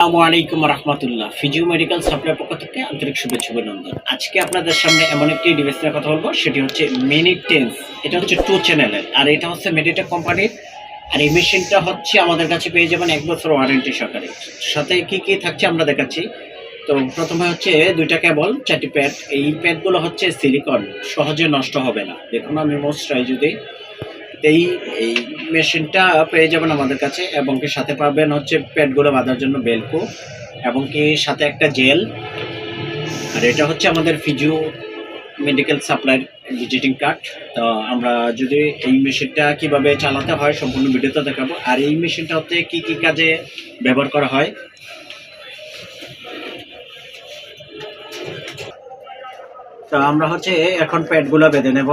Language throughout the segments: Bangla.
আসসালামু ফিজিও মেডিকেল সাপ্লাই পক্ষ থেকে আন্তরিক আজকে আপনাদের সামনে এমন একটি কথা বলব, সেটি হচ্ছে এটা হচ্ছে আর এটা হচ্ছে কোম্পানির, আর এই মেশিনটা হচ্ছে আমাদের কাছে পেয়ে যাবেন এক বছর ওয়ারেন্টি সহকারে। সাথে কি কি থাকছে আমরা দেখাচ্ছি। তো প্রথমে হচ্ছে দুইটা কেবল চারটি প্যাড এই প্যাডগুলো হচ্ছে সিলিকন সহজে নষ্ট হবে না। দেখুন আমি মোস্ট ট্রাই যদি এই এই মেশিনটা পেয়ে যাবেন আমাদের কাছে, এবং কি সাথে পাবেন হচ্ছে প্যাডগুলো বাঁধার জন্য বেলকো, এবং কি সাথে একটা জেল। আর এটা হচ্ছে আমাদের ফিজিও মেডিকেল সাপ্লাইয়ের ভিজিটিং কার্ড। তো আমরা যদি এই মেশিনটা কীভাবে চালাতে হয় সম্পূর্ণ ভিডিওতে দেখাবো। আর এই মেশিনটা হচ্ছে কি কি কাজে ব্যবহার করা হয়? তো আমরা হচ্ছে এখন প্যাডগুলো বেঁধে নেব।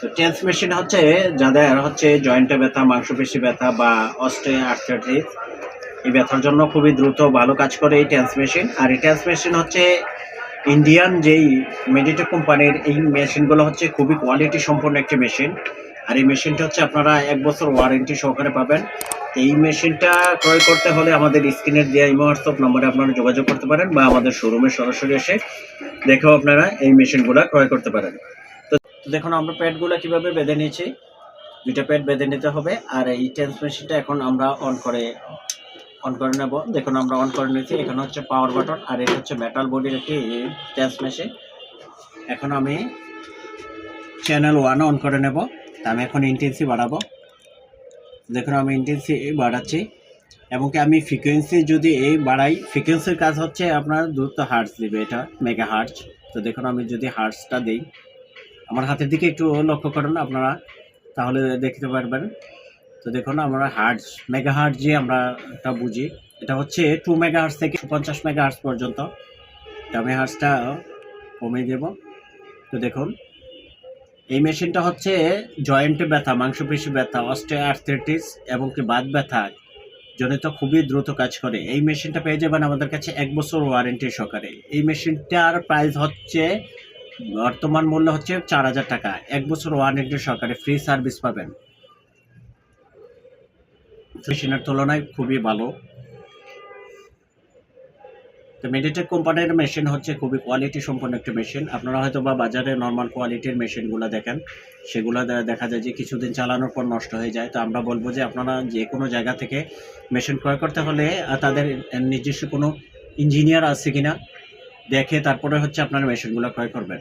তো টেন্স মেশিন হচ্ছে যাদের হচ্ছে জয়েন্টে ব্যথা, মাংসপেশি ব্যথা বা অস্টে আর্থাইটিস এই ব্যথার জন্য খুবই দ্রুত ভালো কাজ করে এই টেন্স মেশিন আর এই টেন্স মেশিন হচ্ছে ইন্ডিয়ান যেই মেডিটেক কোম্পানির এই মেশিনগুলো হচ্ছে খুবই কোয়ালিটি সম্পন্ন একটি মেশিন আর এই মেশিনটা হচ্ছে আপনারা এক বছর ওয়ারেন্টি সহকারে পাবেন। এই মেশিনটা ক্রয় করতে হলে আমাদের স্ক্রিনের দেওয়া ইমো হোয়াটসঅ্যাপ নম্বরে আপনারা যোগাযোগ করতে পারেন বা আমাদের শোরুমে সরাসরি এসে দেখেও আপনারা এই মেশিনগুলো ক্রয় করতে পারেন। তো দেখুন, আমরা প্যাডগুলো কীভাবে বেঁধে নিয়েছি। দুইটা প্যাড বেঁধে নিতে হবে, আর এই টেন্স মেশিনটা এখন আমরা অন করে অন করে নেব। দেখুন, আমরা অন করে নিয়েছি। এখানে হচ্ছে পাওয়ার বাটন আর এটা হচ্ছে মেটাল বডির একটি টেন্স মেশিন এখন আমি চ্যানেল ওয়ান অন করে নেব। তা আমি এখন ইন্টেন্সি বাড়াবো। দেখুন, আমি ইন্টেন্সি বাড়াচ্ছি। এবং কি আমি ফ্রিকোয়েন্সি যদি এই বাড়াই ফ্রিকোয়েন্সির কাজ হচ্ছে আপনার দ্রুত হার্টস দিবে, এটা মেগা হার্টস তো দেখুন, আমি যদি হার্টসটা দিই আমার হাতের দিকে একটু লক্ষ্য করুন আপনারা, তাহলে দেখতে পারবেন। তো দেখুন, আমরা হার্টস মেগা হার্টস যে আমরা এটা বুঝি। এটা হচ্ছে টু মেগা হার্টস থেকে পঞ্চাশ মেগা হার্টস পর্যন্ত। আমি হার্টসটা কমিয়ে দেব। তো দেখুন, এই মেশিনটা হচ্ছে জয়েন্টে ব্যথা, মাংসপেশি ব্যথা অস্টে আর্থ্রাইটিস এবং কি বাত ব্যথা জনিত খুবই দ্রুত কাজ করে। এই মেশিনটা পেয়ে যাবেন আমাদের কাছে এক বছর ওয়ারেন্টি সহকারে। এই মেশিনটার প্রাইস হচ্ছে বর্তমান মূল্য হচ্ছে চার হাজার টাকা। এক বছর ওয়ারেন্টি সরকারে ফ্রি সার্ভিস পাবেন। মেশিনের তুলনায় খুবই ভালো। তো মেডিটেক কোম্পানির মেশিন হচ্ছে খুবই কোয়ালিটি সম্পন্ন একটা মেশিন আপনারা হয়তো বা বাজারে নর্মাল কোয়ালিটির মেশিনগুলো দেখেন। সেগুলো দেখা যায় যে কিছুদিন চালানোর পর নষ্ট হয়ে যায়। তো আমরা বলব যে আপনারা যে কোনো জায়গা থেকে মেশিন ক্রয় করতে হলে তাদের নিজস্ব কোনো ইঞ্জিনিয়ার আছে কিনা দেখে তারপরে হচ্ছে আপনারা মেশিনগুলো ক্রয় করবেন।